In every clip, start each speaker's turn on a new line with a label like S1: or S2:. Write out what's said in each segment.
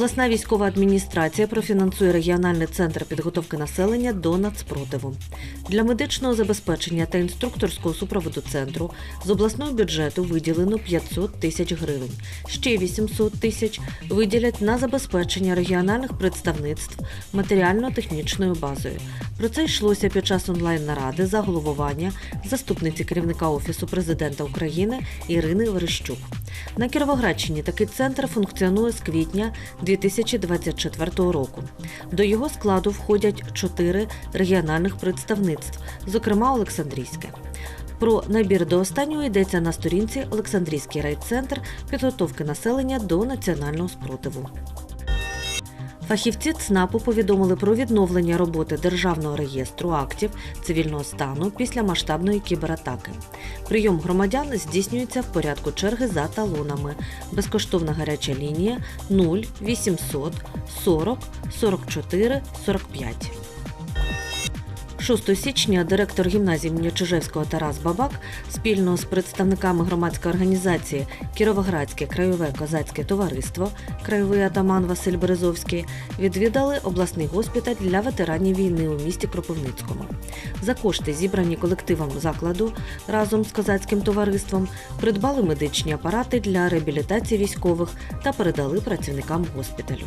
S1: Обласна військова адміністрація профінансує регіональний центр підготовки населення до нацпротиву. Для медичного забезпечення та інструкторського супроводу центру з обласного бюджету виділено 500 тисяч гривень. Ще 800 тисяч виділять на забезпечення регіональних представництв матеріально-технічною базою. Про це йшлося під час онлайн-наради за головування заступниці керівника Офісу президента України Ірини Верещук. На Кіровоградщині такий центр функціонує з квітня 2024 року. До його складу входять чотири регіональних представництв, зокрема Олександрійське. Про набір до останнього йдеться на сторінці Олександрійський райцентр підготовки населення до національного спротиву. Фахівці ЦНАПу повідомили про відновлення роботи Державного реєстру актів цивільного стану після масштабної кібератаки. Прийом громадян здійснюється в порядку черги за талонами. Безкоштовна гаряча лінія 0 800 40 44 45. 6 січня директор гімназії імені Чижевського Тарас Бабак спільно з представниками громадської організації Кіровоградське краєве козацьке товариство, краєвий атаман Василь Березовський відвідали обласний госпіталь для ветеранів війни у місті Кропивницькому. За кошти, зібрані колективом закладу разом з козацьким товариством, придбали медичні апарати для реабілітації військових та передали працівникам госпіталю.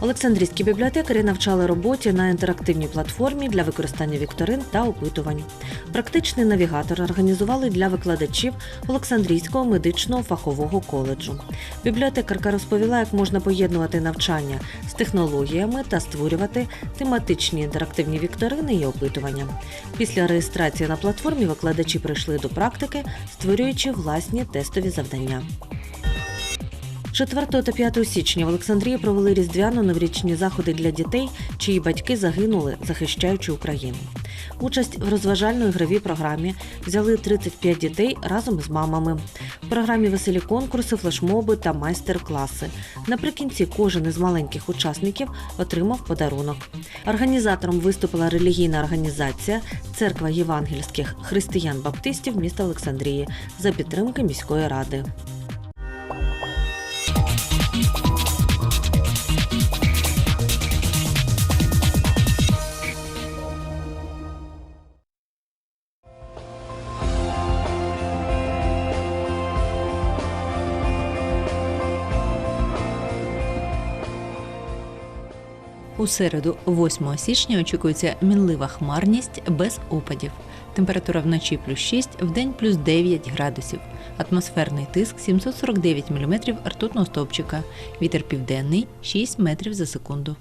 S1: Олександрійські бібліотекарі навчали роботі на інтерактивній платформі для використання вікторин та опитувань. Практичний навігатор організували для викладачів Олександрійського медичного фахового коледжу. Бібліотекарка розповіла, як можна поєднувати навчання з технологіями та створювати тематичні інтерактивні вікторини і опитування. Після реєстрації на платформі викладачі прийшли до практики, створюючи власні тестові завдання. 4 та 5 січня в Олександрії провели різдвяно-новорічні заходи для дітей, чиї батьки загинули, захищаючи Україну. Участь в розважально-ігровій програмі взяли 35 дітей разом з мамами. В програмі веселі конкурси, флешмоби та майстер-класи. Наприкінці кожен із маленьких учасників отримав подарунок. Організатором виступила релігійна організація Церква євангельських християн-баптистів міста Олександрії за підтримки міської ради.
S2: У середу, 8 січня, очікується мінлива хмарність без опадів. Температура вночі плюс 6, вдень плюс 9 градусів. Атмосферний тиск 749 мм ртутного стовпчика. Вітер південний 6 метрів за секунду.